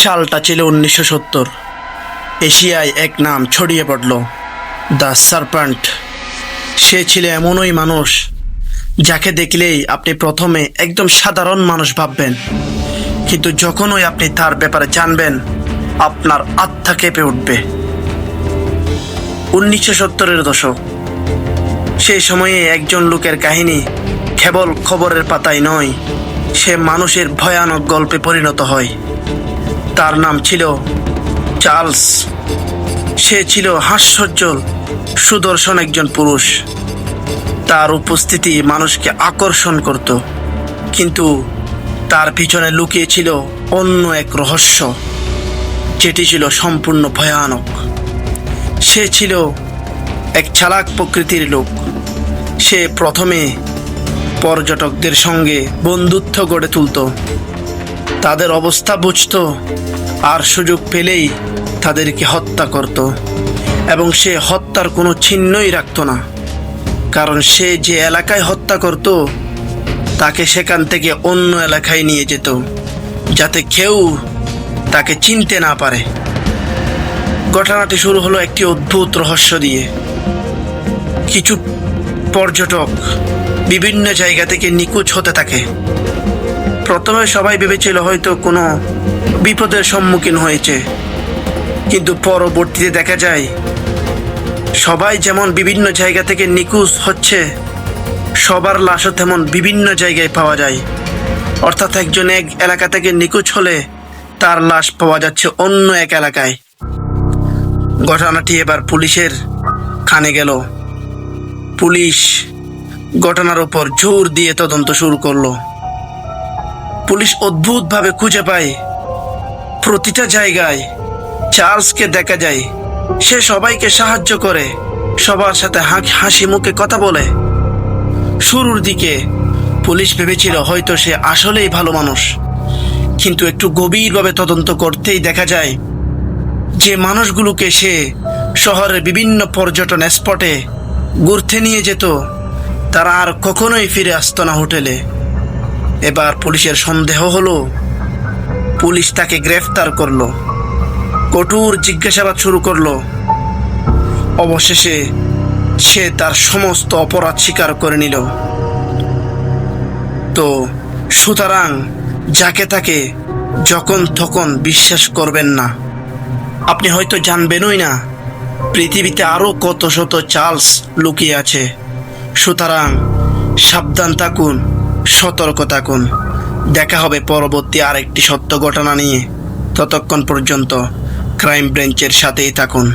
সালটা ছিল উনিশশো সত্তর। এশিয়ায় এক নাম ছড়িয়ে পড়ল, দ্য সারপান্ট। সে ছিল এমনই মানুষ যাকে দেখলেই আপনি প্রথমে একদম সাধারণ মানুষ ভাববেন। কিন্তু যখনই আপনি তার ব্যাপারে জানবেন, আপনার আত্মা কেঁপে উঠবে। উনিশশো সত্তরের দশক। সেই সময়ে একজন লোকের কাহিনী কেবল খবরের পাতায় নয়, সে মানুষের ভয়ানক গল্পে পরিণত হয়। তার নাম ছিল চার্লস। সে ছিল হাস্যজ্জ্বল, সুদর্শন একজন পুরুষ। তার উপস্থিতি মানুষকে আকর্ষণ করত, কিন্তু তার পিছনে লুকিয়ে ছিল অন্য এক রহস্য, যেটি ছিল সম্পূর্ণ ভয়ানক। সে ছিল এক চালাক প্রকৃতির লোক। সে প্রথমে পর্যটকদের সঙ্গে বন্ধুত্ব গড়ে তুলত। তাদের অবস্থা বুঝত আর সুযোগ পেলেই তাদেরকে হত্যা করত। এবং সে হত্যার কোনো চিহ্নই রাখত না। কারণ সে যে এলাকায় হত্যা করত, তাকে সেখান থেকে অন্য এলাকায় নিয়ে যেত, যাতে কেউ তাকে চিনতে না পারে। ঘটনাটি শুরু হলো একটি অদ্ভুত রহস্য দিয়ে। কিছু পর্যটক বিভিন্ন জায়গা থেকে নিখোঁজ হতে থাকে। প্রথমে সবাই ভেবেছিল হয়তো কোনো বিপদের সম্মুখীন হয়েছে। কিন্তু পরবর্তীতে দেখা যায়, সবাই যেমন বিভিন্ন জায়গা থেকে নিখোঁজ হচ্ছে, সবার লাশও তেমন বিভিন্ন জায়গায় পাওয়া যায়। অর্থাৎ একজন এক এলাকা থেকে নিখোঁজ হলে তার লাশ পাওয়া যাচ্ছে অন্য এক এলাকায়। ঘটনাটি এবার পুলিশের কানে গেল। পুলিশ ঘটনার ওপর জোর দিয়ে তদন্ত শুরু করল। পুলিশ অদ্ভুতভাবে খুঁজে পায়। প্রতিটা জায়গায় চার্লসকে দেখা যায়। সে সবাইকে সাহায্য করে। সবার সাথে হাসি মুখে কথা বলে। শুরুর দিকে পুলিশ ভেবেছিল হয়তো সে আসলেই ভালো মানুষ। কিন্তু একটু গভীরভাবে তদন্ত করতেই দেখা যায়, যে মানুষগুলোকে সে শহরের বিভিন্ন পর্যটন স্পটে ঘুরতে নিয়ে যেত, তারা আর কখনোই ফিরে আসতো না হোটেলে। এবার পুলিশের সন্দেহ হলো, পুলিশ তাকে গ্রেফতার করল, কঠোর জিজ্ঞাসাবাদ শুরু করল। অবশেষে সে তার সমস্ত অপরাধ স্বীকার করে নিল। তো সুতরাং যাকে তাকে যখন তখন বিশ্বাস করবেন না, আপনি হয়তো জানবেনই না, পৃথিবীতে আরও কত শত চার্লস লুকিয়ে আছে। সুতরাং সাবধান থাকুন। সতর্ক থাকুন। দেখা হবে পরবর্তী আরেকটি সত্য ঘটনা নিয়ে। ততক্ষণ পর্যন্ত ক্রাইম ব্রাঞ্চের সাথেই থাকুন।